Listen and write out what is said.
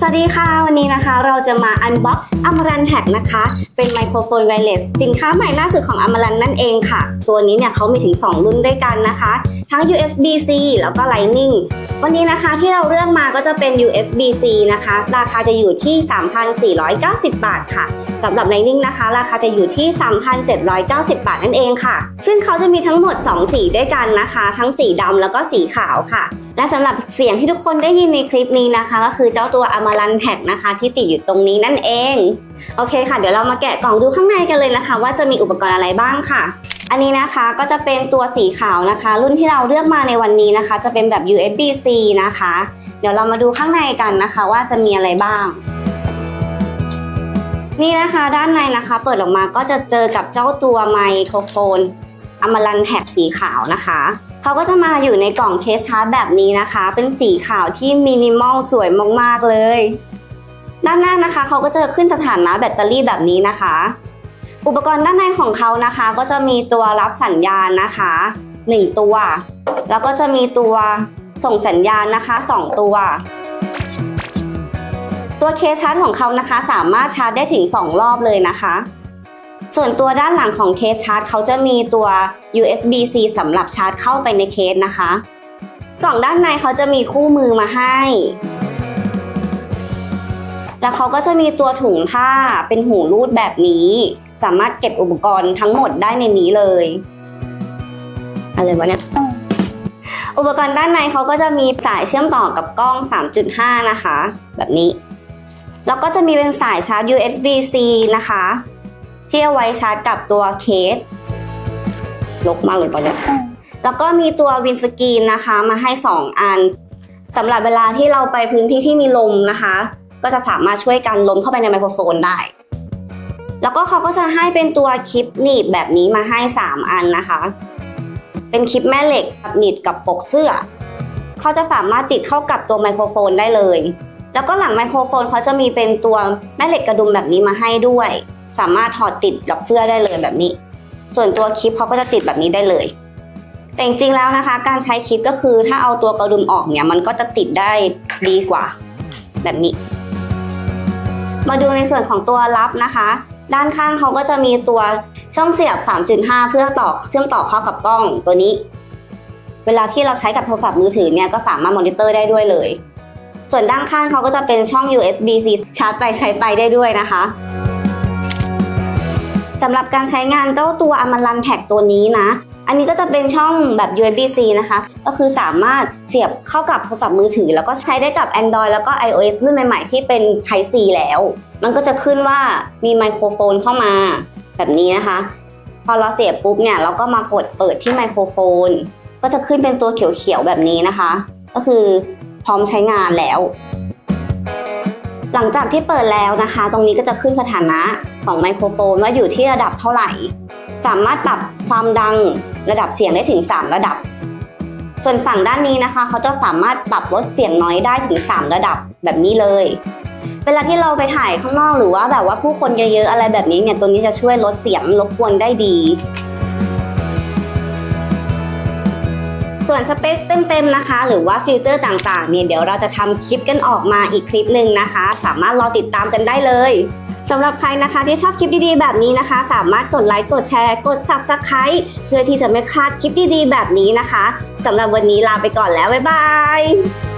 สวัสดีค่ะ วันนี้นะคะเราจะมาอันบ็อกอมรันแท็กนะคะ เป็นไมโครโฟนไวเลสสินค้าใหม่ล่าสุดของอมรันนั่นเองค่ะ ตัวนี้เนี่ยเขามีถึง 2 รุ่นด้วยกันนะคะ ทั้ง USB-C แล้วก็ Lightning วันนี้นะคะที่เราเลือกมาก็จะเป็น USB-C นะคะ ราคาจะอยู่ที่ 3,490 บาทค่ะสำหรับ Lightning นะคะ ราคาจะอยู่ที่ 3,790 บาทนั่นเองค่ะ ซึ่งเขาจะมีทั้งหมด 2 สีด้วยกันนะคะ ทั้งสีดำแล้วก็สีขาวค่ะ และสำหรับเสียงที่ทุกคนได้ยินในคลิปนี้นะคะ ก็คือเจ้าตัว Amaran Tag นะคะ ที่ติดอยู่ตรงนี้นั่นเอง โอเคค่ะ เดี๋ยวเรามาแกะกล่องดูข้างในกันเลยนะคะ ว่าจะมีอุปกรณ์อะไรบ้างค่ะ อันนี้นะคะก็จะเป็นตัวสีขาวนะคะ รุ่นที่เราเลือกมาในวันนี้นะคะ จะเป็นแบบ USB-C นะคะ เดี๋ยวเรามาดูข้างในกันนะคะ ว่าจะมีอะไรบ้างนี่นะคะด้านในนะคะเปิดออกมาก็จะเจอกับเจ้าตัวไมโครโฟนอมรันแท็กสีขาวนะคะ เขาก็จะมาอยู่ในกล่องเคสชาร์จแบบนี้นะคะ เป็นสีขาวที่มินิมอลสวยมากๆเลย ด้านหน้านะคะเขาก็จะขึ้นสถานะแบตเตอรี่แบบนี้นะคะ อุปกรณ์ด้านในของเขานะคะ ก็จะมีตัวรับสัญญาณนะคะ 1 ตัว แล้วก็จะมีตัวส่งสัญญาณนะคะ 2 ตัว ตัวเคสชาร์จของเขานะคะ สามารถชาร์จได้ถึง 2 รอบเลยนะคะ ส่วนตัวด้านหลังของเคสชาร์จเขาจะมีตัว USB-C สำหรับชาร์จเข้าไปในเคสนะคะ กล่องด้านในเขาจะมีคู่มือมาให้ แล้วเขาก็จะมีตัวถุงผ้าเป็นหูรูดแบบนี้ สามารถเก็บอุปกรณ์ทั้งหมดได้ในนี้เลย อะไรวะเนี่ย อุปกรณ์ด้านในเขาก็จะมีสายเชื่อมต่อกับกล้อง 3.5 นะคะ แบบนี้ แล้วก็จะมีเป็นสายชาร์จ USB-C นะคะ ที่เอาไว้ชาร์จกับตัวเคสลกมากเลยตอนเนี้ยแล้วก็มีตัววินสกรีนนะคะมาให้ 2 อันสำหรับเวลาที่เราไปพื้นที่ที่มีลมนะคะ ก็จะสามารถช่วยกันลมเข้าไปในไมโครโฟนได้ แล้วก็เขาก็จะให้เป็นตัวคลิปหนีบแบบนี้มาให้ 3 อันนะคะ เป็นคลิปแม่เหล็กกับหนีบกับปกเสื้อ เขาจะสามารถติดเข้ากับตัวไมโครโฟนได้เลย แล้วก็หลังไมโครโฟนเขาจะมีเป็นตัวแม่เหล็กกระดุมแบบนี้มาให้ด้วย สามารถถอดติดกับเสื้อได้เลยแบบนี้ ส่วนตัวคลิปเขาก็จะติดแบบนี้ได้เลย แต่จริงๆแล้วนะคะ การใช้คลิปก็คือถ้าเอาตัวกระดุมออกเนี่ยมันก็จะติดได้ดีกว่า แบบนี้ มาดูในส่วนของตัวรับนะคะ ด้านข้างเขาก็จะมีตัวช่องเสียบ 3.5 เพื่อต่อเชื่อมต่อเข้ากับกล้องตัวนี้ เวลาที่เราใช้กับโทรศัพท์มือถือเนี่ยก็สามารถมอนิเตอร์ได้ด้วยเลย ส่วนด้านข้างเขาก็จะเป็นช่อง USB-C ชาร์จไปใช้ไปได้ด้วยนะคะ สำหรับการใช้งานเจ้าตัว Amaran Tag ตัวนี้นะ อันนี้ก็จะเป็นช่องแบบ USB-C นะคะ ก็คือสามารถเสียบเข้ากับโทรศัพท์มือถือ แล้วก็ใช้ได้กับ Android แล้วก็ iOS รุ่นใหม่ๆ ที่เป็น Type C แล้ว มันก็จะขึ้นว่ามีไมโครโฟนเข้ามาแบบนี้นะคะ พอเราเสียบปุ๊บเนี่ยเราก็มากดเปิดที่ไมโครโฟน ก็จะขึ้นเป็นตัวเขียวๆแบบนี้นะคะ ก็คือพร้อมใช้งานแล้ว หลังจากที่เปิดแล้วนะคะ ตรงนี้ก็จะขึ้นสถานะของไมโครโฟนว่าอยู่ที่ระดับเท่าไหร่ สามารถปรับความดังระดับเสียงได้ถึง 3 ระดับ ส่วนฝั่งด้านนี้นะคะ เขาจะสามารถปรับลดเสียงน้อยได้ถึง 3 ระดับแบบนี้เลย เวลาที่เราไปถ่ายข้างนอกหรือว่าแบบว่าผู้คนเยอะๆอะไรแบบนี้เนี่ยตัวนี้จะช่วยลดเสียงรบกวนได้ดี ส่วนสเปคเต็มๆนะคะ หรือว่าฟิวเจอร์ต่างๆเนี่ยเดี๋ยวเราจะทำคลิปกันออกมาอีกคลิปหนึ่งนะคะ สามารถรอติดตามกันได้เลยสำหรับใครนะคะที่ชอบคลิปดีๆ แบบนี้นะคะ สามารถกดไลค์กดแชร์ กด Subscribe เพื่อที่จะไม่พลาดคลิปดีๆ แบบนี้นะคะสำหรับวันนี้ลาไปก่อนแล้ว บ๊ายบาย